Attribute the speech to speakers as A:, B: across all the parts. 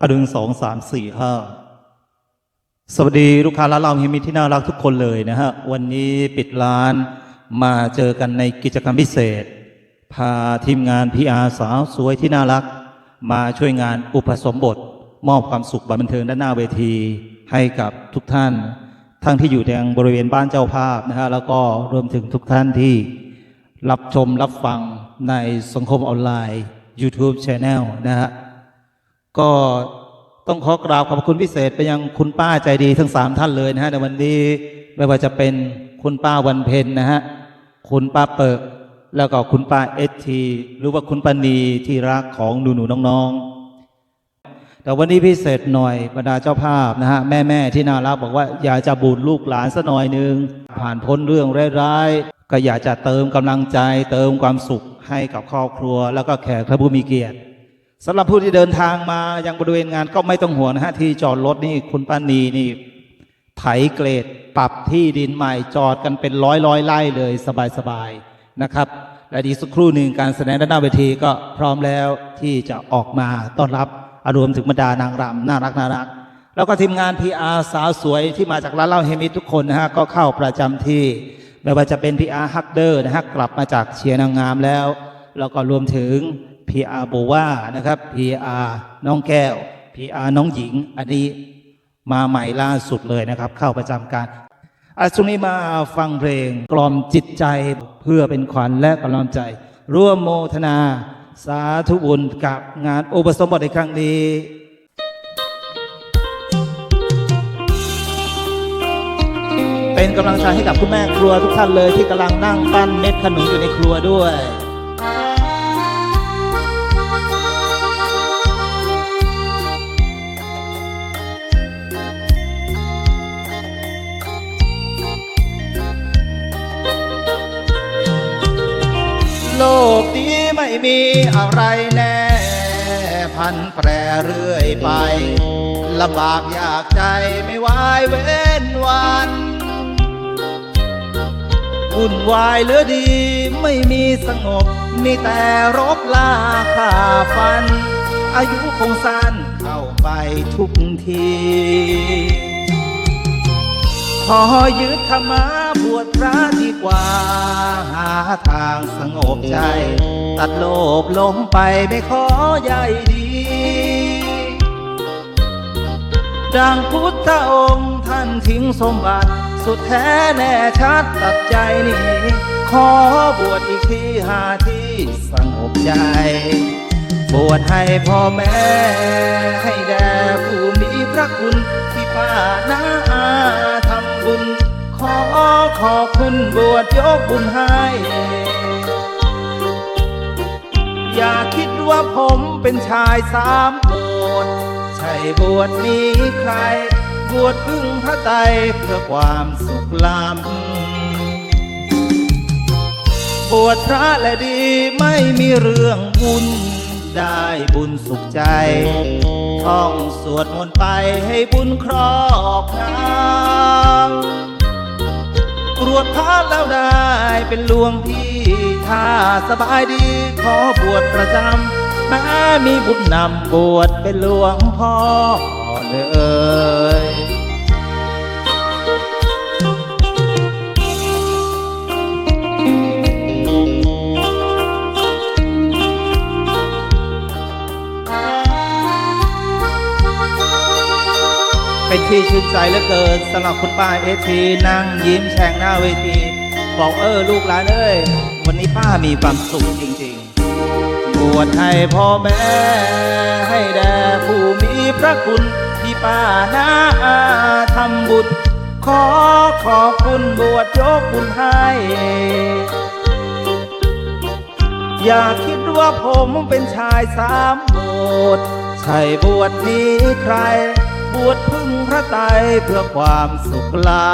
A: อดึงสองสามสี่ห้าสวัสดีลูกค้าร้านเราเฮมิที่น่ารักทุกคนเลยนะฮะ วันนี้ปิดร้านมาเจอกันในกิจกรรมพิเศษ พาทีมงานพีอาสาวสวยที่น่ารัก มาช่วยงานอุปสมบท มอบความสุขบันเทิงด้านหน้าเวทีให้กับทุกท่าน ทั้งที่อยู่ทางบริเวณบ้านเจ้าภาพนะฮะแล้วก็รวมถึงทุกท่านที่รับชมรับฟังในสังคมออนไลน์ YouTube Channel นะฮะ ก็ต้องขอกราบขอบคุณพิเศษไปยังคุณป้าใจดีทั้งสามท่านเลยนะฮะในวันนี้ไม่ว่าจะเป็นคุณป้าวันเพ็ญนะฮะคุณป้าเปิกแล้วก็คุณป้าเอสทีหรือว่าคุณป้านีที่รักของหนูหนูน้องๆ แต่วันนี้พิเศษหน่อยบรรดาเจ้าภาพนะฮะแม่แม่ที่น่ารักบอกว่าอยากจะบูดลูกหลานสัหน่อยนึง ผ่านพ้นเรื่องร้ายๆก็อยากจะเติมกำลังใจ เติมความสุขให้กับครอบครัว แล้วก็แขกผู้มีเกียรติ สำหรับผู้ที่เดินทางมายังบริเวณงานก็ไม่ต้องห่วงนะฮะที่จอดรถนี่คุณป้านีนี่ไถเกรดปรับที่ดินใหม่จอดกันเป็นร้อยร้อยไร่เลยสบายๆนะครับและดีสักครู่หนึ่งการแสดงด้านหน้าเวทีก็พร้อมแล้วที่จะออกมาต้อนรับอารวมถึงบรรดานางรำน่ารักน่ารัก แล้วก็ทีมงาน PR สาวสวยที่มาจากร้านเหล้าเฮมิทุกคนนะฮะก็เข้าประจำที่ไม่ว่าจะเป็น PR ฮักเดอร์นะฮะกลับมาจากเชียร์นางงามแล้ว แล้วก็รวมถึง PR โบว่านะครับ PR น้องแก้ว PR น้องหญิง อันนี้มาใหม่ล่าสุดเลยนะครับ เข้าประจำการอาช่วงนี้มาฟังเพลงกล่อมจิตใจเพื่อเป็นขวัญและกำลังใจ ร่วมโมทนา สาธุบุญกับงานอุปสมบทในครั้งนี้เป็นกำลังใจให้กับคุณแม่ครัวทุกท่านเลยที่กำลังนั่งปั้นเม็ดขนุนอยู่ในครัวด้วย โลกนี้ไม่มีอะไรแน่ พันแปรเรื่อยไปลำบากอยากใจไม่วายเว้นวันวุ่นวายเหลือดีไม่มีสงบ มีแต่รบลาข่าฟัน อายุคงสั้นเข้าไปทุกที ขอยึดธรรมะบวชพระดีกว่า หาทางสงบใจ ตัดโลภลงไปไม่ขอใหญ่ดี ดังพุทธองค์ท่านทิ้งสมบัติ สุดแท้แน่ชัดตัดใจนี้ ขอบวชอีกทีหาที่สงบใจ บวชให้พ่อแม่ ให้แด่ผู้มีพระคุณที่ป้านาอาทำ บุญ ขอขอบคุณบวชยกบุญให้ อย่าคิดว่าผมเป็นชายสามโบสถใช่บวชมีใคร บวชพึ่งพระไตรเพื่อความสุขลำบวชพระและดีไม่มีเรื่องบุญได้บุญสุขใจ ท่องสวดมนต์ไปให้บุญครอบงำกรวดพระแล้วได้เป็นหลวงพี่ถ้าสบายดีขอบวชประจำแม้มีบุญนำบวชเป็นหลวงพ่อเลย เป็นที่ชื่นใจเหลือเกินสำหรับคุณป้าเอทีนั่งยิ้มแฉ่งหน้าเวที บอกเออลูกหลานเอ้ยวันนี้ป้ามีความสุขจริงๆบวชให้พ่อแม่ ให้แด่ผู้มีพระคุณที่ป้าน้าทำบุญขอขอบคุณบวชยกบุญให้ อย่าคิดว่าผมเป็นชายสามโบสถ์ใช่บวชนี้ใคร บวชพึ่งพระไตรเพื่อความสุขลำ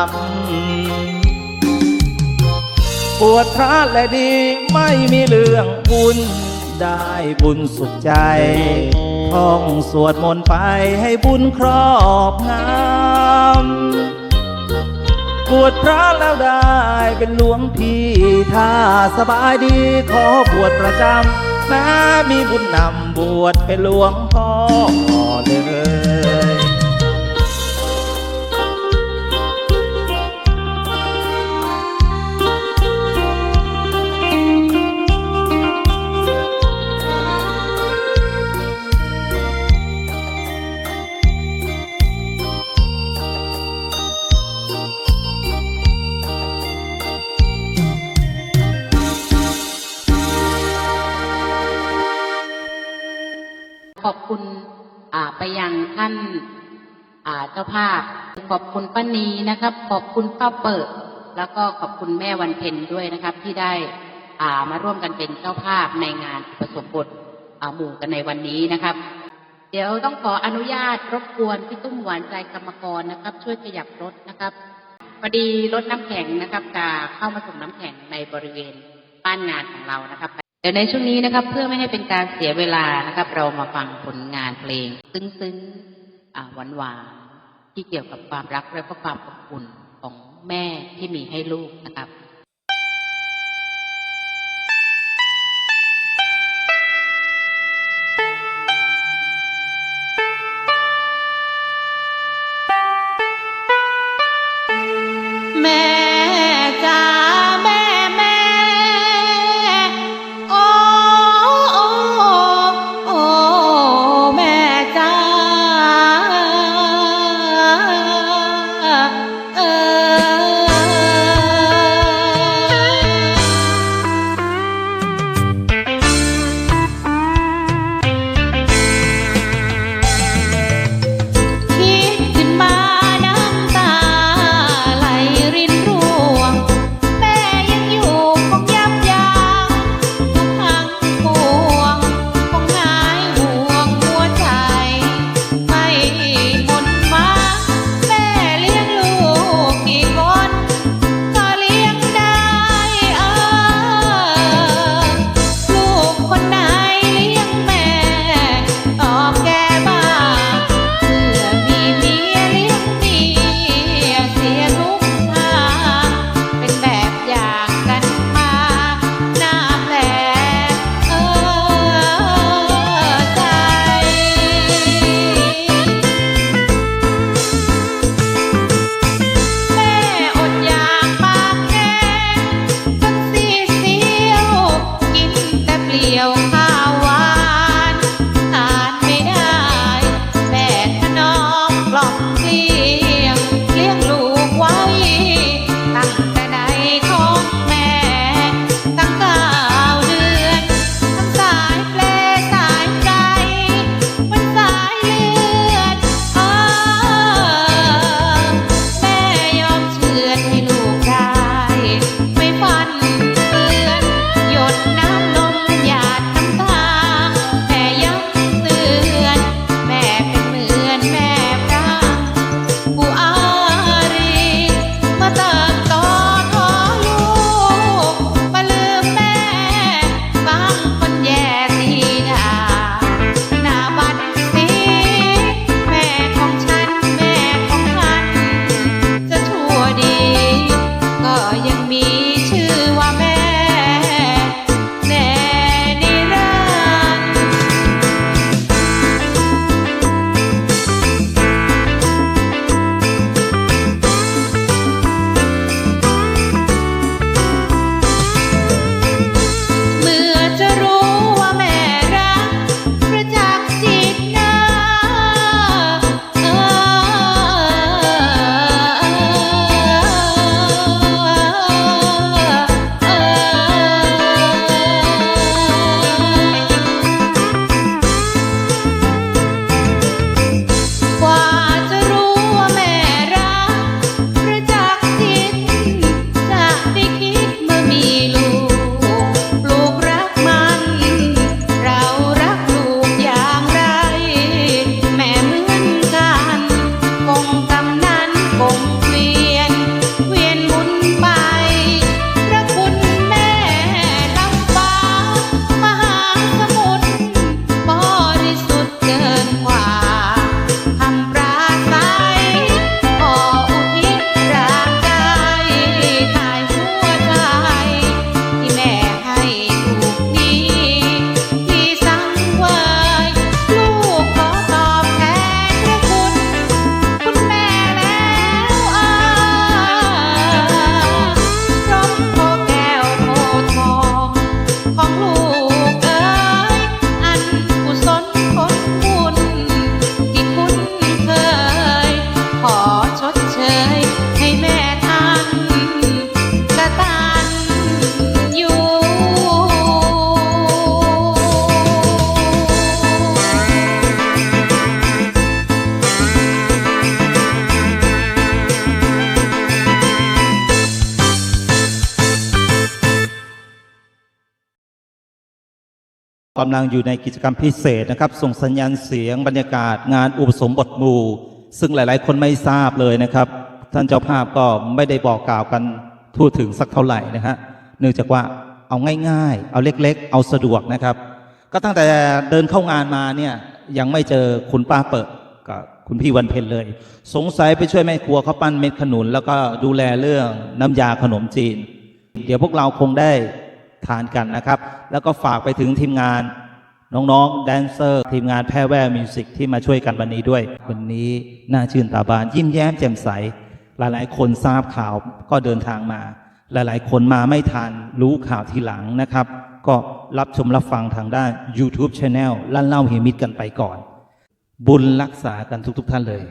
A: บวชพระและดีไม่มีเรื่องบุญได้บุญสุขใจ ท่องสวดมนต์ไปให้บุญครอบงำบวชพระแล้วได้เป็นหลวงพี่ถ้าสบายดีขอบวชประจำแม้มีบุญนำบวชเป็นหลวงพ่อเลย
B: ไปยังท่านเจ้าภาพ ขอบคุณป้านีนะครับ ขอบคุณป้าเปิด แล้วก็ขอบคุณแม่วันเพ็ญด้วยนะครับ ที่ได้ามาร่วมกันเป็นเจ้าภาพในงานประสมบทอาหมู่กันในวันนี้นะครับ เดี๋ยวต้องขออนุญาตรบกวนพี่ตุ้มหวานใจกรรมกรนะครับ ช่วยขยับรถนะครับพอดีรถน้ำแข็งนะครับจะเข้ามาส่งน้ำแข็งในบริเวณบ้านงานของเรานะครับ เดี๋ยวในช่วงนี้นะครับเพื่อไม่ให้เป็นการเสียเวลานะครับ เรามาฟังผลงานเพลง ซึ้งๆหวาหวานๆที่เกี่ยวกับความรักและก็ความอบอุ่นของแม่ที่มีให้ลูกนะครับ
C: กำ
A: ลังอยู่ในกิจกรรมพิเศษนะครับ ส่งสัญญาณเสียงบรรยากาศงานอุปสมบทหมู่ ซึ่งหลาย ๆ คนไม่ทราบเลยนะครับ ท่านเจ้าภาพก็ไม่ได้บอกกล่าวกันทั่วถึงสักเท่าไหร่นะฮะเนื่องจากว่าเอาง่าย ๆ เอาเล็ก ๆ เอาสะดวกนะครับ ก็ตั้งแต่เดินเข้างานมาเนี่ยยังไม่เจอคุณป้าเปิดกับคุณพี่วันเพ็ญเลย สงสัยไปช่วยแม่ครัวเขาปั้นเม็ดขนุน แล้วก็ดูแลเรื่องน้ำยาขนมจีน เดี๋ยวพวกเราคงได้ ทานกันนะครับ แล้วก็ฝากไปถึงทีมงานน้องๆแดนเซอร์ ทีมงานแพร่แว่มิวสิกที่มาช่วยกันวันนี้ด้วย วันนี้น่าชื่นตาบาน ยิ้มแย้มแจ่มใส หลายๆ คนทราบข่าวก็เดินทางมา หลายๆ คนมาไม่ทันรู้ข่าวทีหลังนะครับ ก็รับชมรับฟังทางด้าน YouTube Channel ลั่นเล่าเฮมิตกันไปก่อน บุญรักษากันทุกๆ ท่านเลย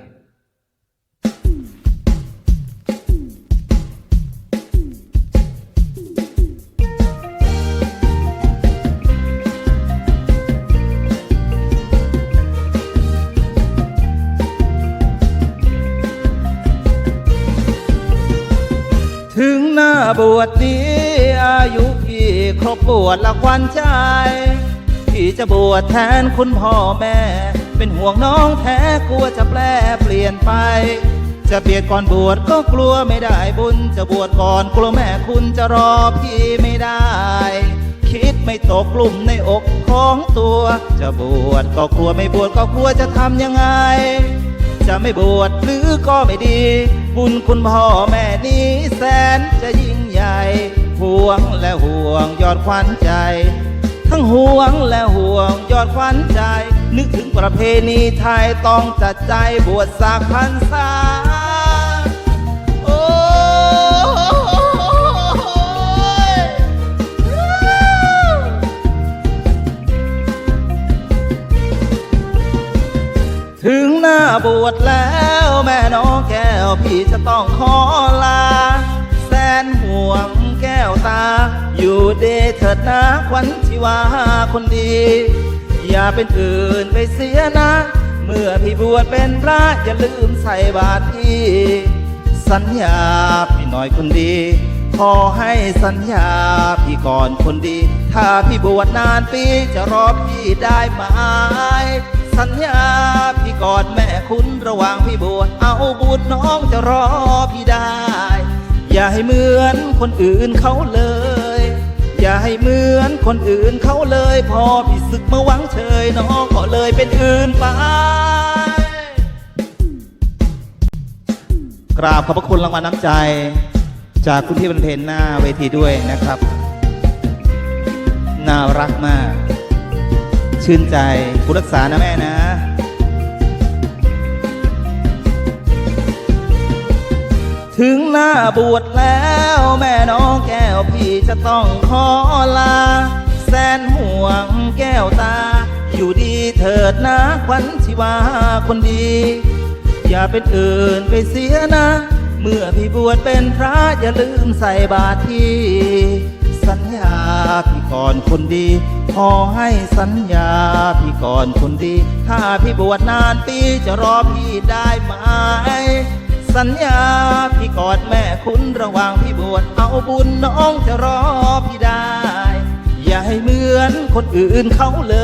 A: บวชนี้อายุพี่ครบบวชละควันใจพี่จะบวชแทนคุณพ่อแม่ เป็นห่วงน้องแท้กลัวจะแปลเปลี่ยนไป จะเบียดก่อนบวชก็กลัวไม่ได้บุญ จะบวชก่อนกลัวแม่คุณจะรอพี่ไม่ได้ คิดไม่ตกกลุ่มในอกของตัว จะบวชก็กลัวไม่บวชก็กลัวจะทำยังไง จะไม่บวชหรือก็ไม่ดี บุญคุณพ่อแม่นี้แสนจะยิ่งใหญ่ห่วงและห่วงยอดควันใจ ทั้งห่วงและห่วงยอดควันใจ นึกถึงประเพณีไทยต้องจัดใจบวชสักพันษา ถึงหน้าบวชแล้วแม่น้องแก้วพี่จะต้องขอลา แสนห่วงแก้วตา อยู่เดเถิดนะควันชีวาคนดี อย่าเป็นอื่นไปเสียนะ เมื่อพี่บวชเป็นพระอย่าลืมใส่บาตรพี่ สัญญาพี่หน่อยคนดี ขอให้สัญญาพี่ก่อนคนดี ถ้าพี่บวชนานปีจะรอพี่ได้ไหม สัญญา พี่กอดแม่คุณระหว่างพี่บวชเอาบุญน้องจะรอพี่ได้ อย่าให้เหมือนคนอื่นเขาเลย อย่าให้เหมือนคนอื่นเขาเลย พอพี่ศึกมาหวังเชยน้องก็เลยเป็นอื่นไปกราบขอบพระคุณรางวัลน้ำใจ จากคุณพี่บรรเพนหน้าเวทีด้วยนะครับ น่ารักมาก ชื่นใจคุณรักษานะแม่นะ ถึงหน้าบวชแล้วแม่น้องแก้วพี่จะต้องขอลา แสนห่วงแก้วตา อยู่ดีเถิดนะควันชีวาคนดี อย่าเป็นอื่นไปเสียนะ เมื่อพี่บวชเป็นพระอย่าลืมใส่บาตรที่สัญญา พี่ก่อนคนดี ขอให้สัญญาพี่ก่อนคนดี ถ้าพี่บวชนานปีจะรอพี่ได้ไหมสัญญาพี่กอดแม่คุณระหว่างพี่บวชเอาบุญน้องจะรอพี่ได้ อย่าให้เหมือนคนอื่นเขาเล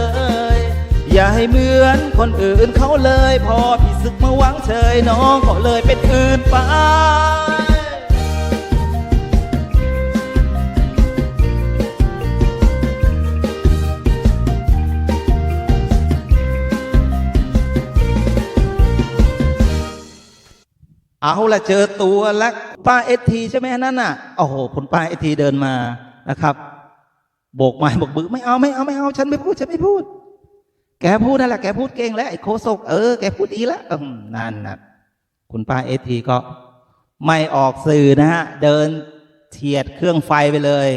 A: ย อย่าให้เหมือนคนอื่นเขาเลย พอพี่ศึกมาหวังเชยน้องก็เลยเป็นอื่นไป เอาละเจอตัวแล้วป้าเอทีใช่ไหมนั่นน่ะโอ้โหคุณป้าเอทีเดินมานะครับ โบกไม้โบกมือไม่เอาไม่เอาไม่เอาฉันไม่พูดฉันไม่พูด แกพูดนั่นแหละแกพูดเก่งแล้วไอ้โคศกเออแกพูดดีแล้วนั่นน่ะคุณป้าเอทีก็ไม่ออกสื่อนะฮะเดินเฉียดเครื่องไฟไปเลย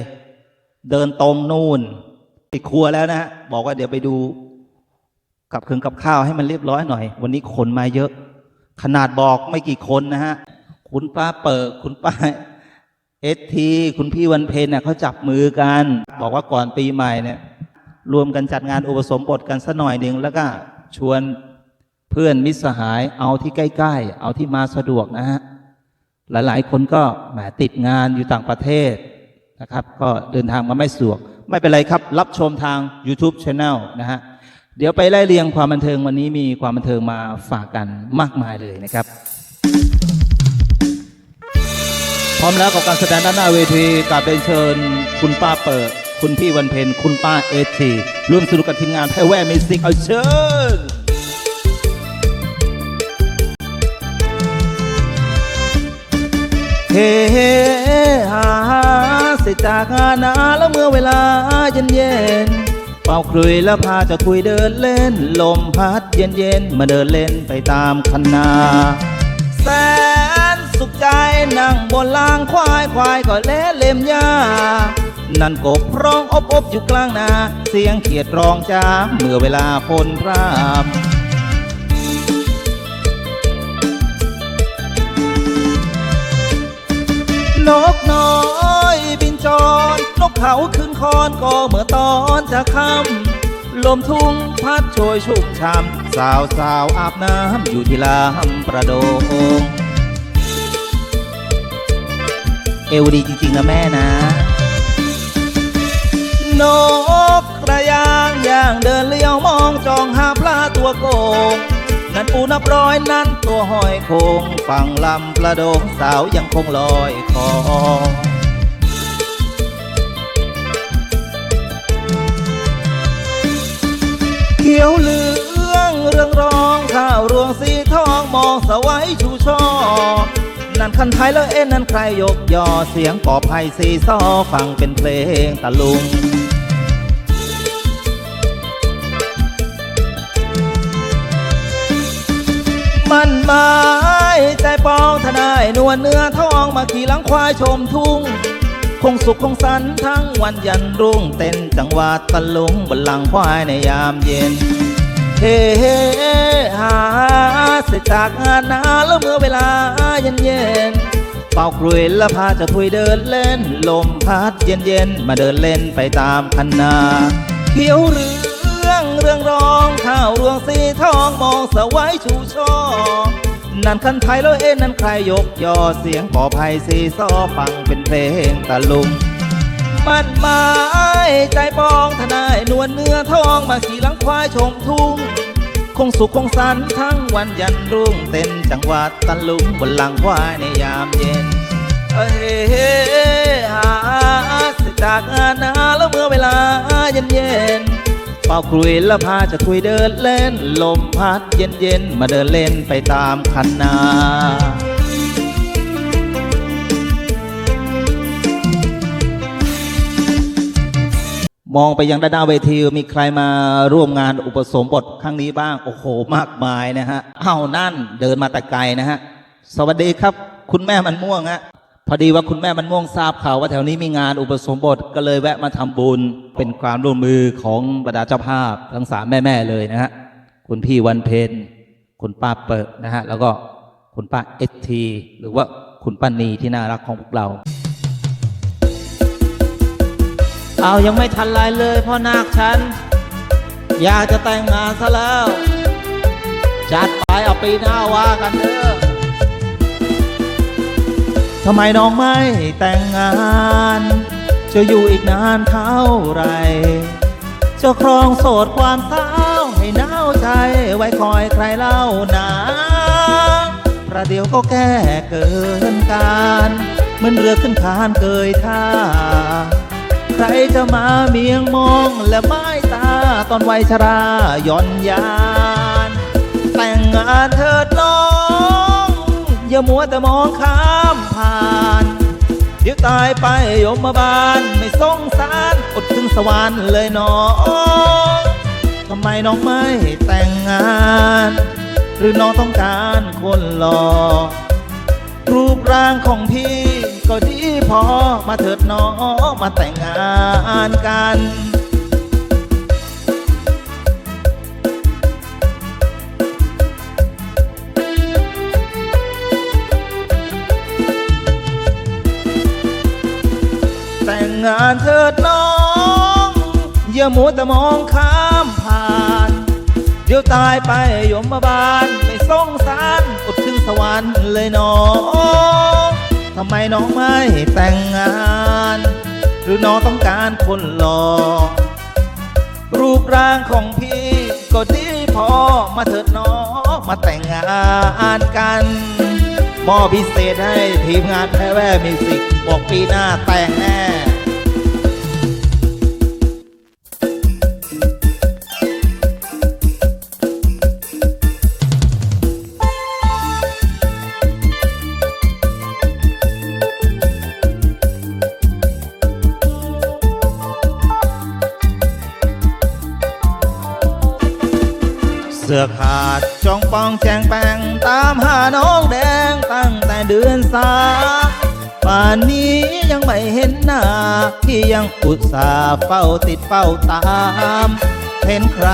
A: เดินตรงนู่นไปครัวแล้วนะฮะบอกว่าเดี๋ยวไปดูกับเครื่องกับข้าวให้มันเรียบร้อยหน่อย วันนี้คนมาเยอะ ขนาดบอกไม่กี่คนนะฮะ คุณป้าเปิดคุณป้าเอสทีคุณพี่วันเพ็ญเนี่ยเขาจับมือกัน บอกว่าก่อนปีใหม่เนี่ย รวมกันจัดงานอุปสมบทกันสัหน่อยหนึ่งแล้วก็ชวนเพื่อนมิตรสหายเอาที่ใกล้ๆ เอาที่มาสะดวกนะฮะ หลายๆ คนก็แหมติดงานอยู่ต่างประเทศนะครับ ก็เดินทางมาไม่สะดวก ไม่เป็นไรครับ รับชมทาง YouTube Channel นะฮะ เดี๋ยวไปไล่เรียงความบันเทิงวันนี้มีความบันเทิงมาฝากกันมากมายเลยนะครับ พร้อมแล้วกับการแสดงด้านหน้าเวทีกราบเรียนเชิญ คุณป้าเปิด คุณพี่วันเพ็ญคุณป้าเอทีร่วมสนุกกับทีมงานไทยแวร์มิสิกเอาเชิญเฮ้หาเสร็จจากงานนาแล้วเมื่อเวลาเย็นเย็น เป่าคลุยแล้วพาจะคุยเดินเล่น ลมพัดเย็นเย็นๆมาเดินเล่นไปตามคันนา แสนสุขใจนั่งบนลางควายควายก็เละเล็มหญ้านั่นกบร้องอบอบอยู่กลางนา เสียงเขียดร้องจ้าเมื่อเวลาคนพรามนกน้อย จรนกเขาขึ้นคอนก็เมื่อตอนจะค่ำลมทุ่งพัดโชยชุ่มช่ำสาวสาวอาบน้ำอยู่ที่ลำประโดง เอวดีจริงๆนะแม่นะ นกกระยางย่างเดินเลี้ยวมองจองหาปลาตัวโกง นั่นปูนับร้อยนั่นตัวหอยโคง ฝั่งลำประโดงสาวยังคงลอยคอ ชูช่อนั่นคันไทยแล้วเอ็นนั่นใครยกยอเสียงปอบไผ่สีซอฟังเป็นเพลงตะลุงมันหมายใจปองทนายนวลเนื้อทองมาขี่หลังควายชมทุ่ง คงสุขคงสันทั้งวันยันรุ่งเต้นจังหวะตะลุงบนหลังควายในยามเย็น เฮ้เฮ้หาเสร็จจากงานนาแล้วเมื่อเวลาเย็นเย็นเป่ากลุยแล้วพาเจะทุยเดินเล่น ลมพัดเย็นเย็นมาเดินเล่นไปตามคันนาเขียวเหลืองเรื่องรองข้าวรวงสีทองมองสวัยชูช่อนั่นคันไทยแล้วเอ็นนั่นใครยกยอเสียงปอภัยสีซอฟังเป็นเพลงตะลุง มันหมายใจปองทนายนวลเนื้อทองมาขี่หลังควายชมทุ่ง คงสุขคงสันทั้งวันยันรุ่งเต้นจังหวัดตะลุงบนหลังควายในยามเย็นเอ้ยหาสจากงานนาแล้วเมื่อเวลาเย็นเย็นเป่าคลุยแล้วพาจะคุยเดินเล่น ลมพัดเย็นเย็นมาเดินเล่นไปตามคันนา มองไปยังด้านหน้าเวทีมีใครมาร่วมงานอุปสมบทครั้งนี้บ้าง โอ้โห มากมายนะฮะเอานั่นเดินมาแต่ไกลนะฮะ สวัสดีครับ คุณแม่มันม่วงฮะพอดีว่าคุณแม่มันม่วงทราบข่าวว่าแถวนี้มีงานอุปสมบทก็เลยแวะมาทำบุญ เป็นความร่วมมือของบรรดาเจ้าภาพทั้งสามแม่ๆเลยนะฮะคุณพี่วันเพ็ญคุณป้าเปิดนะฮะแล้วก็คุณป้าเอสทีหรือว่าคุณป้านีที่น่ารักของพวกเรา เอายังไม่ทันไรเลยพ่อนาคฉัน อยากจะแต่งงานซะแล้ว จัดไปเอาปีหน้าว่ากันเด้อทำไมน้องไม่แต่งงาน จะอยู่อีกนานเท่าไหรจะครองโสดความเศร้าให้หนาวใจไว้คอยใครเล่านาประเดี๋ยวก็แก้เกินการเหมือนเรือขึ้นคานเกยท่า ใครจะมาเมียงมองและไม้ตาตอนวัยชราย่อนยาน แต่งงานเถิดน้อง อย่ามัวแต่มองข้ามผ่าน เดี๋ยวตายไปยมบาลไม่สงสารอดถึงสวรรค์เลยน้องทำไมน้องไม่แต่งงาน หรือน้องต้องการคนหล่อรูปร่างของพี่ ก็ดีพอมาเถิดน้องมาแต่งงานกันแต่งงานเถิดน้องอย่ามัวแต่มองข้ามผ่าน เดี๋ยวตายไปยมบาลไม่สงสารอดถึงสวรรค์เลยน้อง ทำไมน้องไม่แต่งงาน หรือน้องต้องการคนหล่อรูปร่างของพี่ก็ดีพอมาเถิดน้องมาแต่งงานกันมอบพิเศษให้ทีมงานแพ้แว่มิวสิกบอกปีหน้าแต่งแน่ สื้อขาดจองปองแจงแปงตามหาน้องแดงตั้งแต่เดือนสามป่านนี้ยังไม่เห็นหน้า ที่ยังอุตส่าห์เฝ้าติดเฝ้าตาม เห็นใคร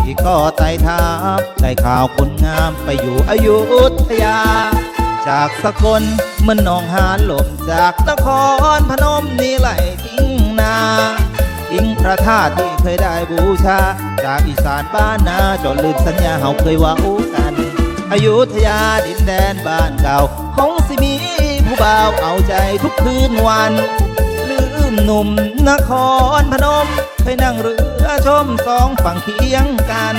A: ที่ก็ไต่ถามได้ข่าวคนงามไปอยู่อยุธยา จากสกลมื่อนนองหานหลมจากนครพนมนี่ไหลทิ้งนา อิงพระธาตุที่เคยได้บูชา จากอีสานบ้านนาจนลืมสัญญาเฮาเคยว่ากันอยุธยาดินแดนบ้านเก่าคงสิมีผู้บ่าวเอาใจทุกคืนวัน ลืมหนุ่มนครพนม เคยนั่งเรือชมสองฝั่งเคียงกัน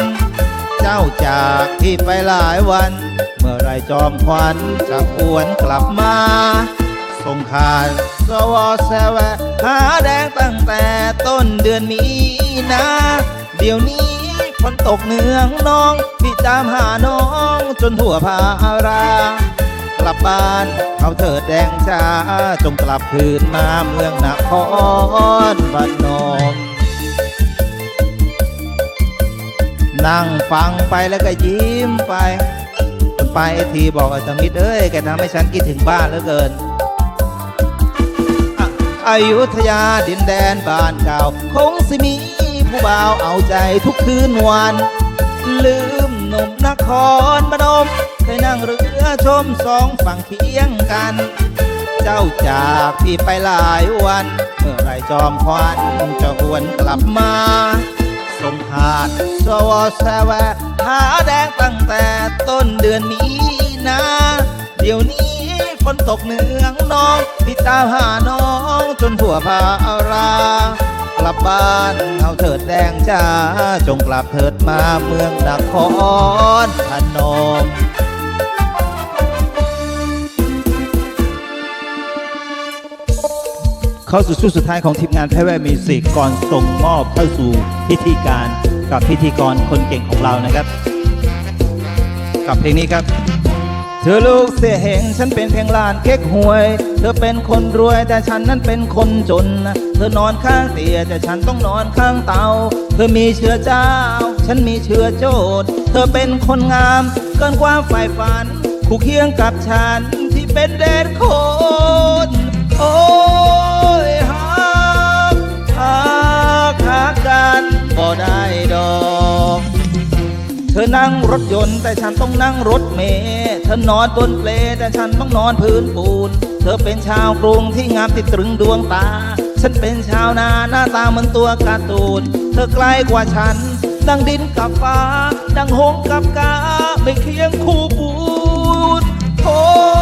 A: เจ้าจากที่ไปหลายวัน เมื่อไรจอมควันจะหวนกลับมา ส่งขาวสวอแซวะ หาแดงตั้งแต่ต้นเดือนมีนา เดี๋ยวนี้ฝนตกเนืองน้องพี่ตามหาน้องจนทั่วพารากลับบ้านเขาเถิดแดงจ้าจงกลับคืนมาเมืองนครพนนมนั่งฟังไปแล้วก็ยิ้มไป ไปไอทีบอกไอ้สมิทเอ้ยแกทำให้ฉันคิดถึงบ้านเหลือเกิน อะอยุธยาดินแดนบ้านเก่า คงสิมีผู้บ่าวเอาใจทุกคืนวัน ลืมหนุ่มนครพนมเคยนั่งเรือชมสองฝั่งเคียงกัน เจ้าจากพี่ไปหลายวัน เมื่อไรจอมควันจะหวนกลับมาส่งขาดสวอแวะหาแดงตั้งแต่ต้นเดือนมีนาเดี๋ยวนี้ นตกเนืองน้องพี่ตาหาน้องจนทั่วพารา กลับบ้านเอาเถิดแดงจ้า จงกลับเถิดมาเมืองนครพนมเข้าสู่ช่วงสุดท้ายของทีมงานแพรแวมิวสิกก่อนส่งมอบเข้าสู่พิธีการกับพิธีกรคนเก่งของเรานะครับ กับเพลงนี้ครับ ธอลูกเสียเหงฉันเป็นเพียงลานเก๊กหวย เธอเป็นคนรวยแต่ฉันนั้นเป็นคนจน เธอนอนข้างเตียแต่ฉันต้องนอนข้างเตา เธอมีเชื้อเจ้า ฉันมีเชื้อโจดเธอเป็นคนงาม เกินความใฝ่ฝัน คู่เคียงกับฉันที่เป็นเดนคนโอ้ยฮักฮักกันบ่ได้ ธอนั่งรถยนต์แต่ฉันต้องนั่งรถเมล์เธอนอนบนเปลแต่ฉันต้องนอนพื้นปูน เธอเป็นชาวกรุงที่งามติดตรึงดวงตา ฉันเป็นชาวนาหน้าตาเหมือนตัวการ์ตูน เธอไกลกว่าฉัน ดังดินกับฟ้า ดังหงกับกา ไม่เคียงคู่ปูนโอ้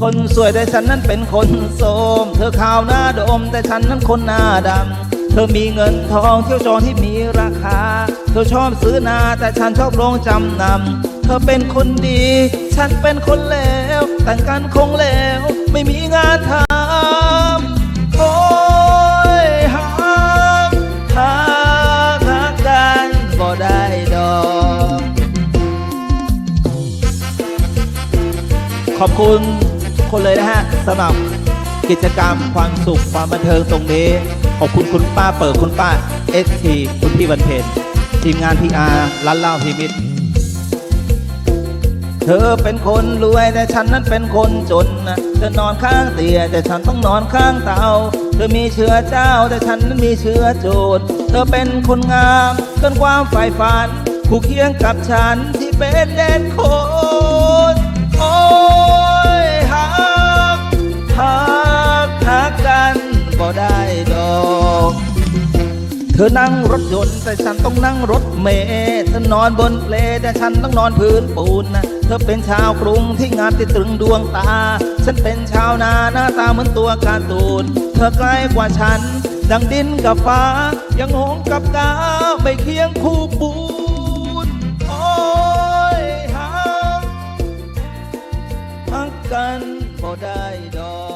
A: คนสวยแต่ฉันนั้นเป็นคนโสม เธอขาวหน้าดมแต่ฉันนั้นคนหน้าดำ เธอมีเงินทองเที่ยวจองที่มีราคา เธอชอบซื้อนาแต่ฉันชอบลงจำนำ เธอเป็นคนดี ฉันเป็นคนเลวแต่งกันคงเลวไม่มีงานทำโอ้ยฮักฮักฮักกันบ่ได้ดอกขอบคุณ คนเลยนะฮะสำหรับกิจกรรมความสุขความบันเทิงตรงนี้ ขอบคุณคุณป้าเปิดคุณป้าเอสทีคุณพี่วันเพ็ญทีมงานพีอาร์ร้านเล้าพีมิตเธอเป็นคนรวยแต่ฉันนั้นเป็นคนจนนะเธอนอนข้างเตียงแต่ฉันต้องนอนข้างเตาเธอมีเชื้อเจ้าแต่ฉันนั้นมีเชื้อโจรเธอเป็นคนงามเกินความฝ่ายฝันคู่เคียงกับฉันที่เป็นเด่นคนโอ้ บ่ได้ดอกเธอนั่งรถยนต์แต่ฉันต้องนั่งรถเมล์เธอนอนบนเปลแต่ฉันต้องนอนพื้นปูนนะเธอเป็นชาวกรุงที่งามติดตรึงดวงตา ฉันเป็นชาวนาหน้าตาเหมือนตัวการ์ตูน เธอใกล้กว่าฉัน ดังดินกับฟ้า ยังหงกับกาไม่เคียงคู่ปูน โอ้ยหาฮักกันบ่ได้ดอก